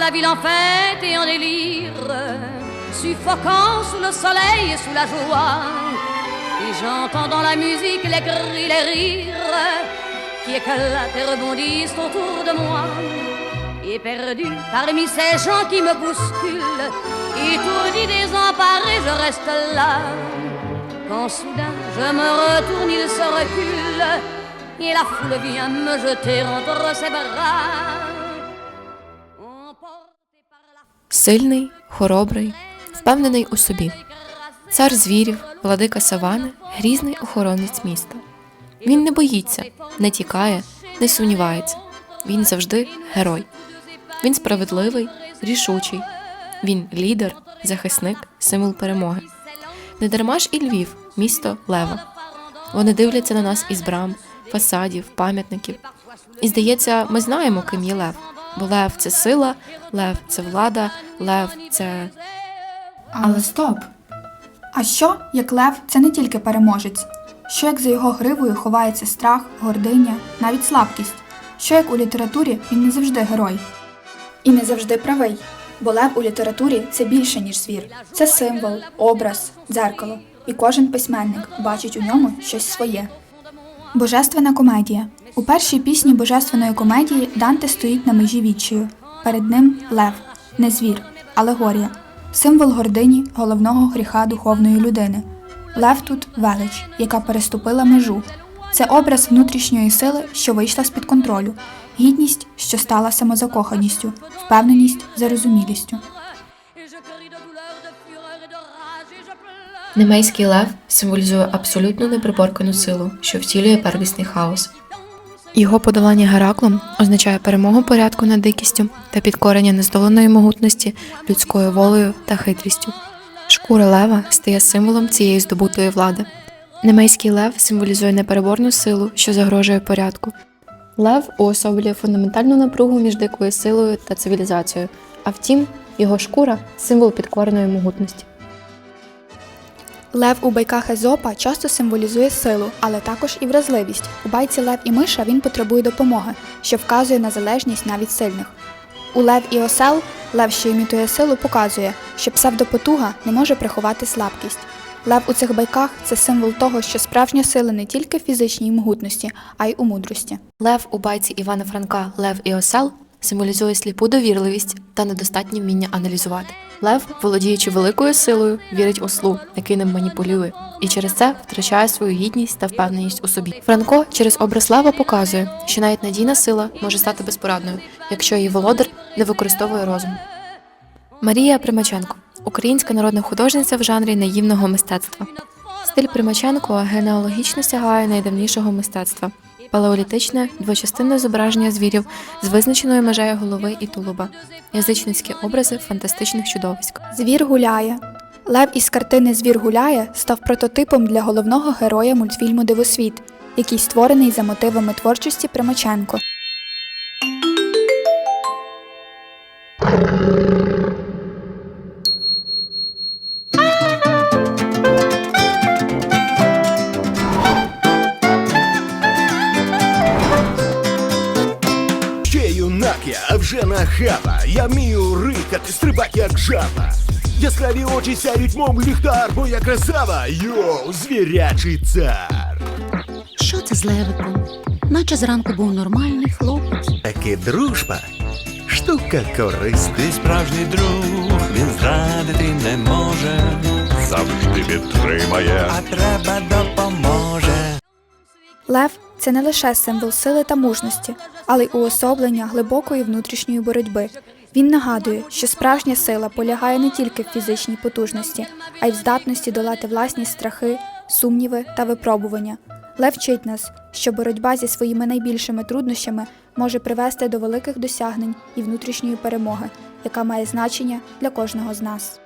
en fête et en délire, suffocant sous le soleil et sous la joie. Et j'entends dans la musique les cris, les rires qui éclatent et rebondissent autour de moi. Et perdu parmi ces gens qui me bousculent, étourdi, désemparé, je reste là. Quand soudain je me retourne, il se recule, et la foule vient me jeter entre ses bras. Сильний, хоробрий, впевнений у собі. Цар звірів, владика савани, грізний охоронець міста. Він не боїться, не тікає, не сумнівається. Він завжди герой. Він справедливий, рішучий. Він лідер, захисник, символ перемоги. Не дарма ж і Львів, місто Лева. Вони дивляться на нас із брам, фасадів, пам'ятників. І здається, ми знаємо, ким є Лев. Бо Лев це сила, Лев це влада, Лев це Але стоп! А що, як лев це не тільки переможець? Що як за його гривою ховається страх, гординя, навіть слабкість? Що як у літературі він не завжди герой? І не завжди правий, бо лев у літературі це більше, ніж звір. Це символ, образ, дзеркало. І кожен письменник бачить у ньому щось своє. Божественна комедія. У першій пісні божественної комедії Данте стоїть на межі відчаю. Перед ним лев, не звір, алегорія, символ гордині головного гріха духовної людини. Лев тут велич, яка переступила межу. Це образ внутрішньої сили, що вийшла з-під контролю, гідність, що стала самозакоханістю, впевненість зарозумілістю. Немейський лев символізує абсолютно неприборкану силу, що втілює первісний хаос. Його подолання Гераклом означає перемогу порядку над дикістю та підкорення нездоленої могутності людською волею та хитрістю. Шкура лева стає символом цієї здобутої влади. Немейський лев символізує непереборну силу, що загрожує порядку. Лев уособлює фундаментальну напругу між дикою силою та цивілізацією, а втім, його шкура символ підкореної могутності. Лев у байках Езопа часто символізує силу, але також і вразливість. У байці Лев і Миша він потребує допомоги, що вказує на залежність навіть сильних. У Лев і Осел Лев, що імітує силу, показує, що псевдопотуга не може приховати слабкість. Лев у цих байках це символ того, що справжня сила не тільки в фізичній могутності, а й у мудрості. Лев у байці Івана Франка Лев і Осел символізує сліпу довірливість та недостатнє вміння аналізувати. Лев, володіючи великою силою, вірить ослу, який ним маніпулює, і через це втрачає свою гідність та впевненість у собі. Франко через образ лева показує, що навіть надійна сила може стати безпорадною, якщо її володар не використовує розум. Марія Примаченко українська народна художниця в жанрі наївного мистецтва. Стиль Примаченко генеалогічно сягає найдавнішого мистецтва палеолітичне двочастинне зображення звірів з визначеною межею голови і тулуба, язичницькі образи фантастичних чудовиськ. Звір гуляє. Лев із картини Звір гуляє став прототипом для головного героя мультфільму Дивосвіт, який створений за мотивами творчості Примаченко. А вже нахаба. Я вмію рикати, стрибать як жаба. Яскраві очі сяють, мов ліхтар, бо я красава, йоу, звірячий цар. Що це з левиком? Наче зранку був нормальний хлопець. Таки дружба, штука корисна. Ти справжній друг, він зрадити не може, завжди підтримає, а треба допоможе. Лев це не лише символ сили та мужності, але й уособлення глибокої внутрішньої боротьби. Він нагадує, що справжня сила полягає не тільки в фізичній потужності, а й в здатності долати власні страхи, сумніви та випробування. Лев вчить нас, що боротьба зі своїми найбільшими труднощами може привести до великих досягнень і внутрішньої перемоги, яка має значення для кожного з нас.